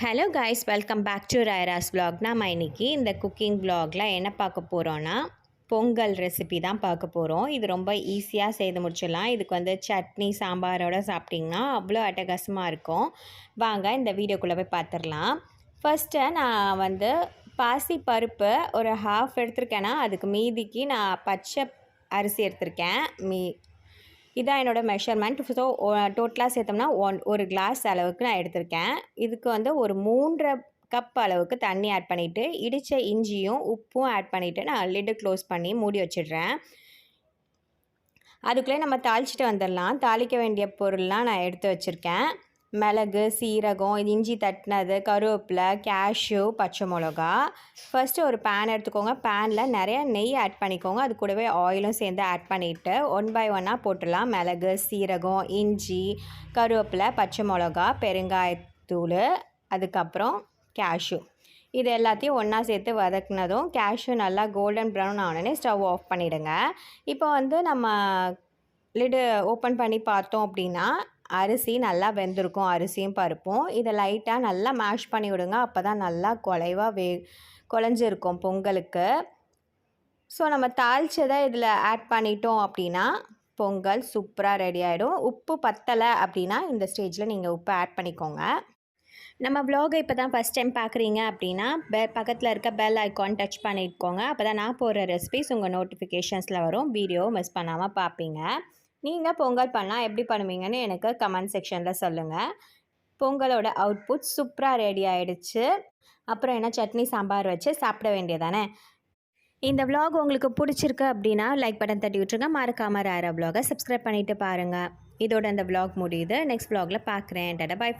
Hello guys welcome back to Rayara's vlog. நம்ம இன்னைக்கு இந்த குக்கிங் vlogல என்ன பார்க்க போகிறோன்னா பொங்கல் ரெசிபி தான் பார்க்க போகிறோம் இது ரொம்ப ஈஸியாக செய்து முடிச்சிடலாம். இதுக்கு வந்து சட்னி சாம்பாரோட சாப்பிட்டிங்கன்னா அவ்வளோ அட்டகாசமாக இருக்கும். வாங்க இந்த வீடியோக்குள்ளே போய் பார்த்துடலாம். ஃபஸ்ட்டு நான் வந்து பாசி பருப்பு ஒரு ஹாஃப் எடுத்திருக்கேன்னா அதுக்கு மீதிக்கு நான் பச்சை அரிசி எடுத்திருக்கேன். மீ இதான் என்னோடய மெஷர்மெண்ட் ஸோ டோட்டலாக சேர்த்தோம்னா ஒன் ஒரு கிளாஸ் அளவுக்கு நான் எடுத்திருக்கேன். இதுக்கு வந்து ஒரு மூன்றரை கப் அளவுக்கு தண்ணி ஆட் பண்ணிவிட்டு இடித்த இஞ்சியும் உப்பும் ஆட் பண்ணிவிட்டு நான் லிட்டு க்ளோஸ் பண்ணி மூடி வச்சிடுறேன். அதுக்குள்ளே நம்ம தாளிச்சிட்டு வந்துடலாம். தாளிக்க வேண்டிய பொருள்லாம் நான் எடுத்து வச்சுருக்கேன். மிளகு சீரகம் இஞ்சி தட்டினது கருவேப்பிலை கேஷ்யூ பச்சை மிளகா. ஃபஸ்ட்டு ஒரு பேன் எடுத்துக்கோங்க. பேனில் நிறைய நெய் ஆட் பண்ணிக்கோங்க. அது கூடவே ஆயிலும் சேர்ந்து ஆட் பண்ணிவிட்டு ஒன் பை ஒன்னாக போட்டுடலாம். மிளகு சீரகம் இஞ்சி கருவேப்பிலை பச்சை மிளகா பெருங்காயத்தூள் அதுக்கப்புறம் கேஷ்யூ இது எல்லாத்தையும் ஒன்றா சேர்த்து வதக்குனதும் கேஷ்யூ நல்லா கோல்டன் ப்ரௌன் ஆனோடனே ஸ்டவ் ஆஃப் பண்ணிவிடுங்க இப்போ வந்து நம்ம லிடு ஓப்பன் பண்ணி பார்த்தோம் அப்படின்னா அரிசி நல்லா வெந்திருக்கும். அரிசியும் பருப்பும். இதை லைட்டாக நல்லா மேஷ் பண்ணி விடுங்க. அப்போ தான் நல்லா குலைவாக வே குழஞ்சிருக்கும் பொங்கலுக்கு. ஸோ நம்ம தாளிச்சதை இதில் ஆட் பண்ணிட்டோம் அப்படின்னா பொங்கல் சூப்பராக ரெடி ஆகிடும் உப்பு பத்தலை அப்படின்னா இந்த ஸ்டேஜில் நீங்கள் உப்பு ஆட் பண்ணிக்கோங்க. நம்ம vlog-ஐ இப்போ தான் ஃபஸ்ட் டைம் பார்க்குறீங்க அப்படின்னா பெ பக்கத்தில் இருக்க பெல் ஐக்கான் டச் பண்ணிக்கோங்க. அப்போ தான் நான் போடுற ரெசிபிஸ் உங்கள் நோட்டிஃபிகேஷன்ஸில் வரும். வீடியோ மிஸ் பண்ணாமல் பார்ப்பீங்க. நீங்கள் பொங்கல் பண்ணால் எப்படி பண்ணுவீங்கன்னு எனக்கு கமெண்ட் செக்ஷனில் சொல்லுங்கள் பொங்கலோட அவுட்புட் சூப்பராக ரெடி ஆகிடுச்சு அப்புறம் என்ன? சட்னி சாம்பார் வச்சு சாப்பிட வேண்டியதானே இந்த விலாக் உங்களுக்கு பிடிச்சிருக்கு அப்படின்னா லைக் பட்டன் தட்டி விட்டுருங்க. மறக்காமல் ரேரா வ்ளாகை சப்ஸ்கிரைப் பண்ணிவிட்டு பாருங்கள் இதோட அந்த விலாக் முடியுது. நெக்ஸ்ட் விலாகில் பார்க்குறேன் டடா பை